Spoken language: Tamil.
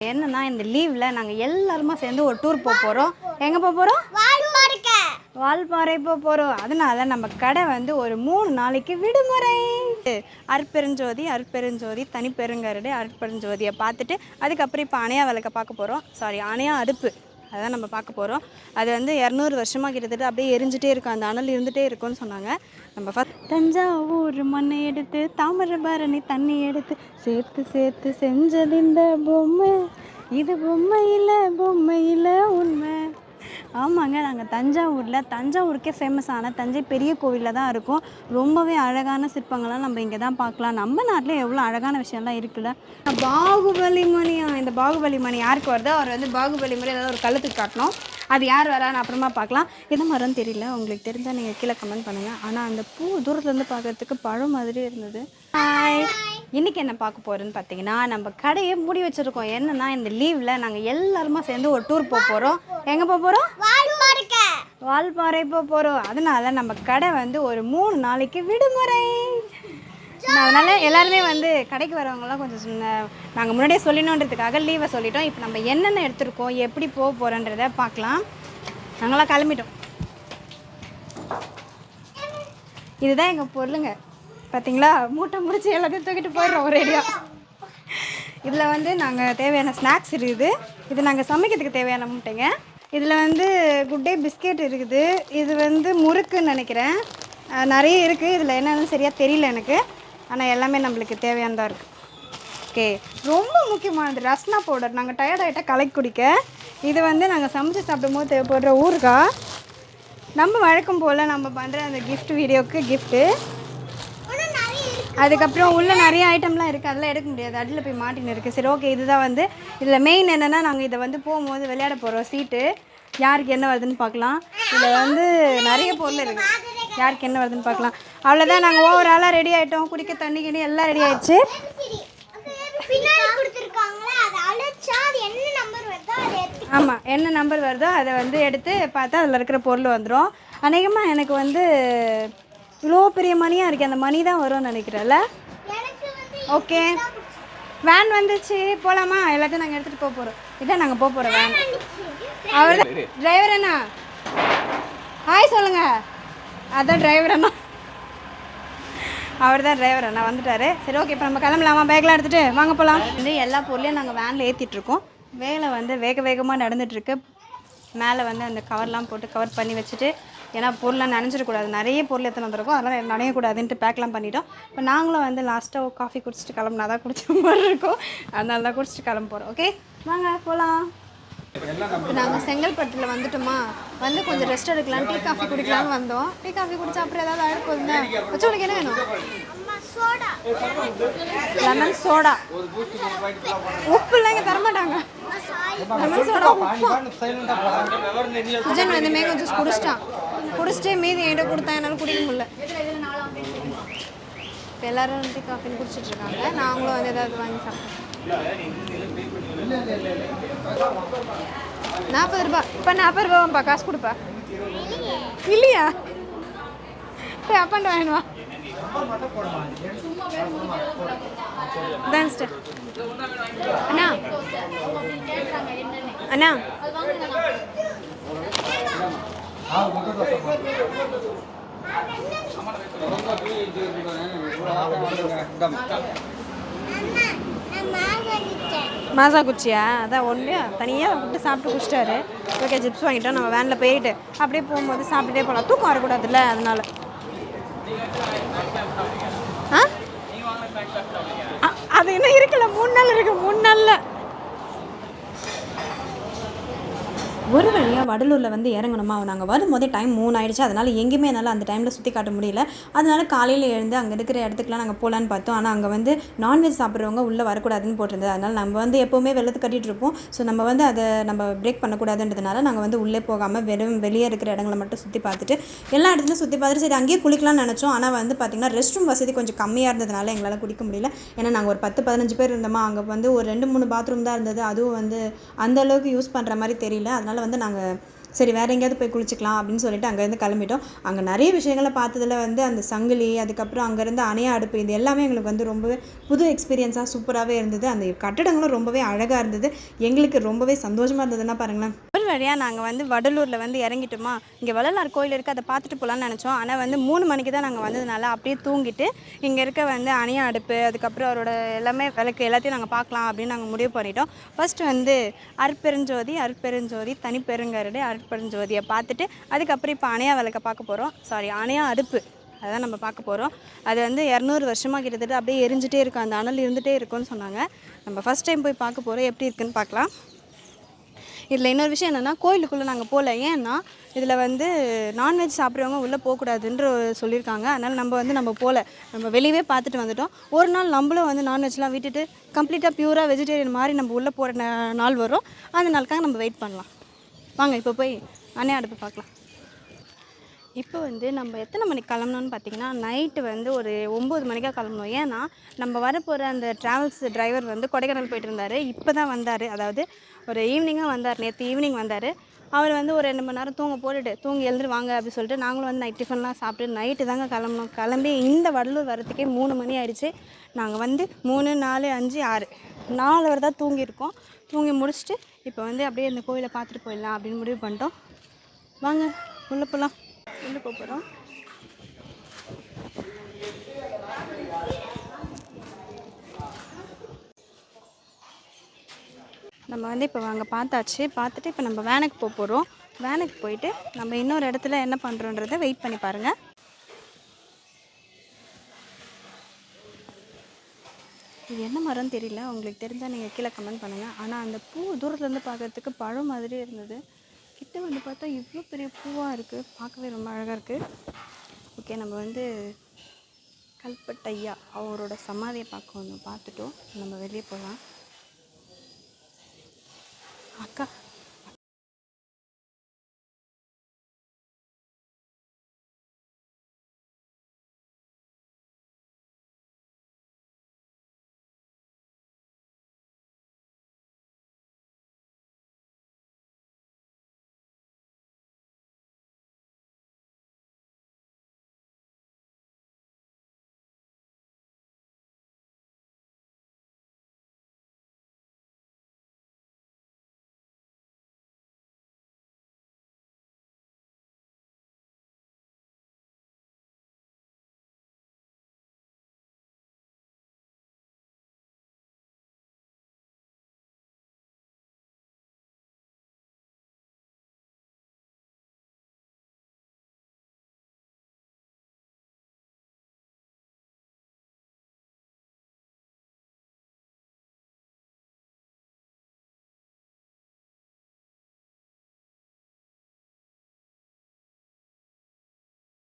என்னன்னா இந்த லீவில் நாங்கள் எல்லாருமா சேர்ந்து ஒரு டூர் போக போகிறோம் எங்கே போக போகிறோம் வால்பாறை போக போகிறோம் அதனால நம்ம கடை வந்து ஒரு மூணு நாளைக்கு விடுமுறை. அருட்பெருஞ்சோதி அருட்பெருஞ்சோதி தனிப்பெருங்கருடு அருட்பெருஞ்சோதியை பார்த்துட்டு அதுக்கப்புறம் இப்போ அணையா விளக்க பார்க்க போகிறோம் சாரி அணையா அடுப்பு. அதான் நம்ம பார்க்க போகிறோம் அது வந்து இரநூறு வருஷமாக கிட்டத்தட்ட அப்படியே எரிஞ்சிட்டே இருக்கும். அந்த அனல் இருந்துகிட்டே இருக்கும்னு சொன்னாங்க. நம்ம ஃபஸ்ட் தஞ்சாவூர் மண்ணை எடுத்து தாமிரபரணி தண்ணி எடுத்து சேர்த்து சேர்த்து செஞ்சது இந்த பொம்மை. இது பொம்மை இல்லை பொம்மை இல்லை உண்மை. ஆமாங்க நாங்கள் தஞ்சாவூரில் தஞ்சாவூருக்கே ஃபேமஸான தஞ்சை பெரிய கோவிலில் தான் இருக்கோம். ரொம்பவே அழகான சிற்பங்கள்லாம் நம்ம இங்கே தான் பார்க்கலாம். நம்ம நாட்டில் எவ்வளோ அழகான விஷயம்லாம் இருக்குல்ல? பாகுபலி மணியா இந்த பாகுபலி மணி யாருக்கு வருதோ அவர் வந்து பாகுபலி மணி ஏதாவது ஒரு கழுத்துக்கு காட்டணும். அது யார் வரான்னு அப்புறமா பார்க்கலாம். எந்த மரம்னு தெரியல. உங்களுக்கு தெரிஞ்சால் நீங்கள் கீழே கமெண்ட் பண்ணுங்கள் ஆனால் அந்த பூ தூரத்துலேருந்து பார்க்கறதுக்கு பழம் மாதிரி இருந்தது. ஹாய் இன்னைக்கு என்ன பார்க்க போகிறோன்னு பார்த்தீங்கன்னா நம்ம கடையை மூடி வச்சுருக்கோம். என்னன்னா இந்த லீவில் நாங்கள் எல்லாருமா சேர்ந்து ஒரு டூர் போக போகிறோம் எங்கே போக போகிறோம் வால்பாறை போக போகிறோம் அதனால நம்ம கடை வந்து ஒரு மூணு நாளைக்கு விடுமுறை. அதனால எல்லாருமே வந்து கடைக்கு வரவங்கலாம் கொஞ்சம் நாங்கள் முன்னாடியே சொல்லணுன்றதுக்காக லீவை சொல்லிட்டோம். இப்போ நம்ம என்னென்ன எடுத்திருக்கோம் எப்படி போக போகிறோன்றத பார்க்கலாம். நாங்களாம் கிளம்பிட்டோம். இதுதான் எங்கள் பொருளுங்க. பார்த்தீங்களா மூட்டை முடிச்சு எல்லாத்தையும் தூக்கிட்டு போயிடுறோம் ஒரேடியாக இதில் வந்து நாங்கள் தேவையான ஸ்நாக்ஸ் இருக்குது. இது நாங்கள் சமைக்கிறதுக்கு தேவையான மூட்டைங்க. இதில் வந்து குட் டே பிஸ்கெட் இருக்குது. இது வந்து முறுக்குன்னு நினைக்கிறேன். நிறைய இருக்குது இதில் என்னென்னு சரியாக தெரியல எனக்கு. ஆனால் எல்லாமே நம்மளுக்கு தேவையானதாக இருக்குது ஓகே ரொம்ப முக்கியமானது ரஸ்னா பவுடர் நாங்கள் டயர்ட் கலக்கி குடிக்க. இது வந்து நாங்கள் சமைச்சு சாப்பிடும்போது தேவைப்படுற ஊறுகாய். நம்ம வழக்கம் போல் நம்ம பண்ணுற அந்த கிஃப்ட் வீடியோவுக்கு கிஃப்ட்டு அதுக்கப்புறம் உள்ளே நிறைய ஐட்டம்லாம் இருக்குது அதெல்லாம் எடுக்க முடியாது. அடியில் போய் மாட்டின்னு இருக்குது சரி ஓகே இதுதான் வந்து. இதில் மெயின் என்னென்னா நாங்கள் இதை வந்து போகும்போது விளையாட போகிறோம் சீட்டு யாருக்கு என்ன வருதுன்னு பார்க்கலாம். இதில் வந்து நிறைய பொருள் இருக்குது யாருக்கு என்ன வருதுன்னு பார்க்கலாம். அவ்வளோதான் நாங்கள் ஓவராலாக ரெடி ஆகிட்டோம் குடிக்க தண்ணி கிணி எல்லாம் ரெடி ஆயிடுச்சு. ஆமாம் என்ன நம்பர் வருதோ அதை வந்து எடுத்து பார்த்தா அதில் இருக்கிற பொருள் வந்துடும் அநேகமாக எனக்கு வந்து இவ்வளோ பெரிய மணியாக இருக்குது அந்த மணி தான் வரும்னு நினைக்கிறேன்ல எனக்கு வந்து ஓகே வேன் வந்துச்சு. போகலாமா எல்லாத்தையும் நாங்கள் எடுத்துகிட்டு போக போகிறோம் இதான் நாங்கள் போக போகிறோம் வேன் அவர் டிரைவர் அண்ணா. ஹாய் சொல்லுங்க. அதான் டிரைவர் அண்ணா. அவர் தான் டிரைவர் அண்ணா. வந்துட்டாரு. சரி ஓகே இப்போ நம்ம கிளம்பலாமா? பேக்லாம் எடுத்துகிட்டு வாங்க போகலாம் வந்து எல்லா பொருளையும் நாங்கள் வேனில் ஏற்றிட்டுருக்கோம் வேலை வந்து வேக வேகமாக நடந்துட்டுருக்கு. மேலே வந்து அந்த கவர்லாம் போட்டு கவர் பண்ணி வச்சுட்டு ஏன்னா பொருள்லாம் நனைஞ்சிடக்கூடாது. நிறைய பொருள் எத்தனை வந்திருக்கோம் அதெல்லாம் நனையக்கூடாதுன்ட்டு பேக்லாம் பண்ணிட்டோம். இப்போ நாங்களும் வந்து லாஸ்ட்டாக காஃபி குடிச்சிட்டு கிளம்புனா தான் குடிச்ச மாதிரி இருக்கும். அதனால தான் குடிச்சிட்டு கிளம்ப போகிறோம் ஓகே வாங்க போகலாம் இப்போ நாங்கள் செங்கல்பட்டில் வந்துட்டோமா? வந்து கொஞ்சம் ரெஸ்ட் எடுக்கலாம். டீ காஃபி குடிக்கலாம்னு வந்தோம். டீ காஃபி குடிச்சா அப்புறம் ஏதாவது இருந்தா வச்சு உனக்கு என்ன வேணும்? லெமன் சோடா உப்பு இல்லை இங்கே தரமாட்டாங்க. லெமன் சோடா உப்பு. சுஜன் வந்து மேங்கோ ஜூஸ் குடிச்சிட்டான். குடிச்சிட்டு மீதி என்கிட்ட கொடுத்தா என்னால் குடிக்க முடியல. இப்போ எல்லாரும் வந்து காஃபின்னு குடிச்சிட்டு இருக்காங்க. நாங்களும் வந்து ஏதாவது வாங்கி சாப்பிட்டோம் நாற்பது ரூபா. இப்போ நாற்பது ரூபாப்பா காசு கொடுப்பா. இல்லையா. போய் அப்பாண்ட வாங்கினுவா தான் அண்ணா. அண்ணா. மாசா குச்சியா அதான் ஒன்று தனியாக விட்டு சாப்பிட்டு குடிச்சிட்டாரு. ஓகே ஜிப்ஸ் வாங்கிட்டோம் நம்ம வேனில் போயிட்டு அப்படியே போகும்போது சாப்பிட்டுட்டே போகலாம் தூக்கம் வரக்கூடாதுல்ல அதனால. ஆ? அ- அது இன்னும் இருக்குல்ல மூணு நாள் இருக்கு. மூணு நாளில். ஒரு வழியாக வடலூரில் வந்து இறங்கணுமா? நாங்கள் வரும்போதே டைம் மூணு ஆயிடுச்சு அதனால் எங்கேயுமே என்னால் அந்த டைமில் சுற்றி காட்ட முடியல. அதனால் காலையில் எழுந்து அங்கே இருக்கிற இடத்துக்குலாம் நாங்கள் போகலான்னு பார்த்தோம். ஆனால் அங்கே வந்து நான்வெஜ் சாப்பிட்றவங்க உள்ளே வரக்கூடாதுன்னு போட்டிருந்தது. அதனால் நம்ம வந்து எப்போவுமே வெள்ளத்து கட்டிகிட்டு இருப்போம். ஸோ நம்ம வந்து அதை நம்ம பிரேக் பண்ணக்கூடாதுன்றதுனால நாங்கள் வந்து உள்ளே போகாமல் வெறும் வெளியே இருக்கிற இடங்களை மட்டும் சுற்றி பார்த்துட்டு எல்லா இடத்துலையும் சுற்றி பார்த்துட்டு சரி அங்கேயே குளிக்கலாம்னு நினச்சோம். ஆனால் வந்து பார்த்திங்கன்னா ரெஸ்ட் ரூம் வசதி கொஞ்சம் கம்மியாக இருந்ததுனால எங்களால் குடிக்க முடியல. ஏன்னா நாங்கள் ஒரு பத்து பதினஞ்சு பேர் இருந்தோமா அங்கே வந்து ஒரு ரெண்டு மூணு பாத்ரூம் தான் இருந்தது. அதுவும் வந்து அந்த அளவுக்கு யூஸ் பண்ணுற மாதிரி தெரியல. அதனால் வந்து நாங்கள் சரி வேறு எங்கேயாவது போய் குளிச்சிக்கலாம் அப்படின்னு சொல்லிட்டு அங்கேருந்து கிளம்பிட்டோம். அங்கே நிறைய விஷயங்களை பார்த்ததுல வந்து அந்த சங்கிலி அதுக்கப்புறம் அங்கேருந்து அணையா அடுப்பு இது எல்லாமே எங்களுக்கு வந்து ரொம்பவே புது எக்ஸ்பீரியன்ஸாக சூப்பராகவே இருந்தது. அந்த கட்டடங்களும் ரொம்பவே அழகாக இருந்தது. எங்களுக்கு ரொம்பவே சந்தோஷமாக இருந்ததுன்னா பாருங்களேன். ஒரு வழியாக நாங்கள் வந்து வடலூரில் வந்து இறங்கிட்டோமா? இங்கே வள்ளலார் கோயில் இருக்குது அதை பார்த்துட்டு போகலான்னு நினச்சோம். ஆனால் வந்து மூணு மணிக்கு தான் நாங்கள் வந்ததுனால அப்படியே தூங்கிட்டு இங்கே இருக்க வந்து அணையா அடுப்பு அதுக்கப்புறம் அவரோட எல்லாமே விளக்கு எல்லாத்தையும் நாங்கள் பார்க்கலாம் அப்படின்னு நாங்கள் முடிவு பண்ணிட்டோம். ஃபஸ்ட்டு வந்து அற்பெருஞ்சோதி அற்பெருஞ்சோதி தனிப்பெருங்கருடு அருட்பெருஞ்சோதியை பார்த்துட்டு அதுக்கப்புறம் இப்போ அணையா விளக்க பார்க்க போகிறோம் சாரி அணையா அடுப்பு. அதான் நம்ம பார்க்க போகிறோம் அது வந்து இரநூறு வருஷமாக கிட்டத்தட்ட அப்படியே எரிஞ்சிட்டே இருக்கும். அந்த அனல் இருந்துகிட்டே இருக்கும்னு சொன்னாங்க. நம்ம ஃபஸ்ட் டைம் போய் பார்க்க போகிறோம் எப்படி இருக்குன்னு பார்க்கலாம். இதில் இன்னொரு விஷயம் என்னென்னா கோயிலுக்குள்ளே நாங்கள் போகல ஏன்னா இதில் வந்து நான்வெஜ் சாப்பிட்றவங்க உள்ளே போகக்கூடாதுன்ற சொல்லியிருக்காங்க. அதனால் நம்ம வந்து நம்ம போகல நம்ம வெளியவே பார்த்துட்டு வந்துட்டோம். ஒரு நாள் நம்மளும் வந்து நான்வெஜ்லாம் விட்டுட்டு கம்ப்ளீட்டாக பியூராக வெஜிடேரியன் மாதிரி நம்ம உள்ளே போகிற நாள் வரும். அந்த நாளுக்காக நம்ம வெயிட் பண்ணலாம். வாங்க இப்போ போய் அணை அடுப்பு பார்க்கலாம். இப்போ வந்து நம்ம எத்தனை மணிக்கு கிளம்பணும்னு பார்த்தீங்கன்னா நைட்டு வந்து ஒரு ஒம்பது மணிக்காக கிளம்பணும். ஏன்னா நம்ம வரப்போகிற அந்த ட்ராவல்ஸ் டிரைவர் வந்து கொடைக்கானல் போயிட்டு இருந்தார். இப்போ தான் வந்தார். அதாவது ஒரு ஈவினிங்காக வந்தார். நேற்று ஈவினிங் வந்தார். அவர் வந்து ஒரு ரெண்டு மணி நேரம் தூங்க போட்டுட்டு தூங்கி எழுந்துரு வாங்க அப்படின்னு சொல்லிட்டு நாங்களும் வந்து நைட் டிஃபன்லாம் சாப்பிட்டு நைட்டு தாங்க கிளம்பணும். கிளம்பி இந்த வடலூர் வரத்துக்கே மூணு மணி ஆயிடுச்சு. நாங்கள் வந்து மூணு நாலு அஞ்சு ஆறு. நாலு வரை தான் தூங்கியிருக்கோம். தூங்கி முடிச்சுட்டு இப்போ வந்து அப்படியே இந்த கோயிலை பார்த்துட்டு போயிடலாம் அப்படின்னு முடிவு பண்ணிட்டோம். வாங்க உள்ளே போகலாம் உள்ளே போக போகிறோம் நம்ம வந்து இப்போ அங்கே பார்த்தாச்சு. பார்த்துட்டு இப்போ நம்ம வேனுக்கு போக போகிறோம் வேனுக்கு போயிட்டு நம்ம இன்னொரு இடத்துல என்ன பண்ணுறோன்றதை வெயிட் பண்ணி பாருங்கள் இது என்ன மரம்னு தெரியல. உங்களுக்கு தெரிஞ்சால் நீங்கள் கீழே கமெண்ட் பண்ணுங்கள் ஆனால் அந்த பூ தூரத்துலேருந்து பார்க்கறதுக்கு பழம் மாதிரி இருந்தது. கிட்ட வந்து பார்த்தா இவ்வளோ பெரிய பூவாக இருக்குது பார்க்கவே ரொம்ப அழகாக இருக்குது ஓகே நம்ம வந்து கல்பட்டையா அவரோட சமாதியை பார்க்க ஒன்று பார்த்துட்டோம். நம்ம வெளியே போகலாம். அக்கா